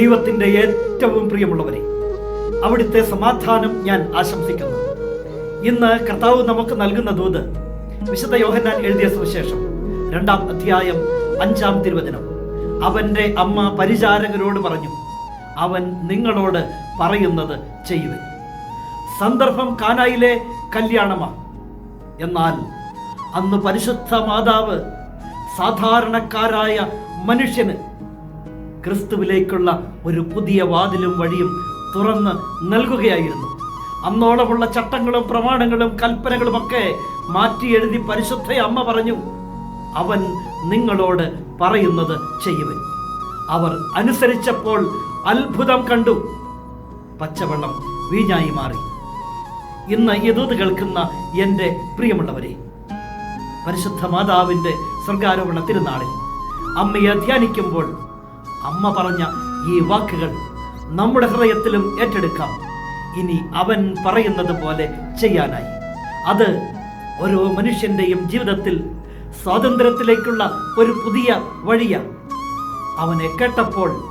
ദൈവത്തിന്റെ ഏറ്റവും പ്രിയമുള്ളവരെ അവിടുത്തെ സമാധാനം ഞാൻ ആശംസിക്കുന്നു. ഇന്ന് കർത്താവ് നമുക്ക് നൽകുന്ന ദൂത് വിശുദ്ധ യോഹന്നാൻ എഴുതിയ സുവിശേഷം രണ്ടാം അധ്യായം അഞ്ചാം തിരുവചനം. അവന്റെ അമ്മ പരിചാരകരോട് പറഞ്ഞു അവൻ നിങ്ങളോട് പറയുന്നത് ചെയ്യുവൻ സന്ദർഭം കാനായിലെ കല്യാണമാണ് എന്നാൽ അന്ന് പരിശുദ്ധ മാതാവ് സാധാരണക്കാരായ മനുഷ്യന് ക്രിസ്തുവിലേക്കുള്ള ഒരു പുതിയ വാതിലും വഴിയും തുറന്ന് നൽകുകയായിരുന്നു. അന്നോളമുള്ള ചട്ടങ്ങളും പ്രമാണങ്ങളും കൽപ്പനകളും ഒക്കെ മാറ്റി എഴുതി പരിശുദ്ധ അമ്മ പറഞ്ഞു അവൻ നിങ്ങളോട് പറയുന്നത് ചെയ്യുവൻ. അവർ അനുസരിച്ചപ്പോൾ അത്ഭുതം കണ്ടു. പച്ചവെള്ളം വീഞ്ഞായി മാറി. ഇന്ന് യദൂത് കേൾക്കുന്ന എന്റെ പ്രിയമുള്ളവരെ പരിശുദ്ധ മാതാവിന്റെ സ്വർഗാരോപണ തിരുനാളിൽ അമ്മയെ ധ്യാനിക്കുമ്പോൾ അമ്മ പറഞ്ഞ ഈ വാക്കുകൾ നമ്മുടെ ഹൃദയത്തിലും ഏറ്റെടുക്കാം. ഇനി അവൻ പറയുന്നത് പോലെ ചെയ്യാനായി. അത് ഓരോ മനുഷ്യന്റെയും ജീവിതത്തിൽ സ്വാതന്ത്ര്യത്തിലേക്കുള്ള ഒരു പുതിയ വഴിയാണ്. അവനെ കേട്ടപ്പോൾ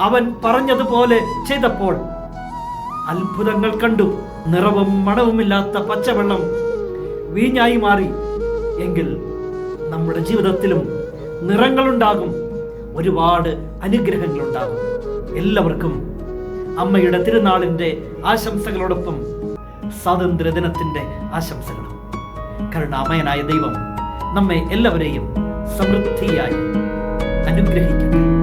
അവൻ പറഞ്ഞതുപോലെ ചെയ്തപ്പോൾ അത്ഭുതങ്ങൾ കണ്ടു. നിറവും മണവുമില്ലാത്ത പച്ചവെള്ളം വീഞ്ഞായി മാറി. എങ്കിൽ നമ്മുടെ ജീവിതത്തിലും നിറങ്ങളുണ്ടാകും. ഒരുപാട് അനുഗ്രഹങ്ങളുണ്ടാകും. എല്ലാവർക്കും അമ്മയുടെ തിരുനാളിന്റെ ആശംസകളോടൊപ്പം സ്വാതന്ത്ര്യദിനത്തിന്റെ ആശംസകളും. ആശംസകളും കരുണാമയനായ ദൈവം നമ്മെ എല്ലാവരെയും സമൃദ്ധിയായി അനുഗ്രഹിക്കട്ടെ.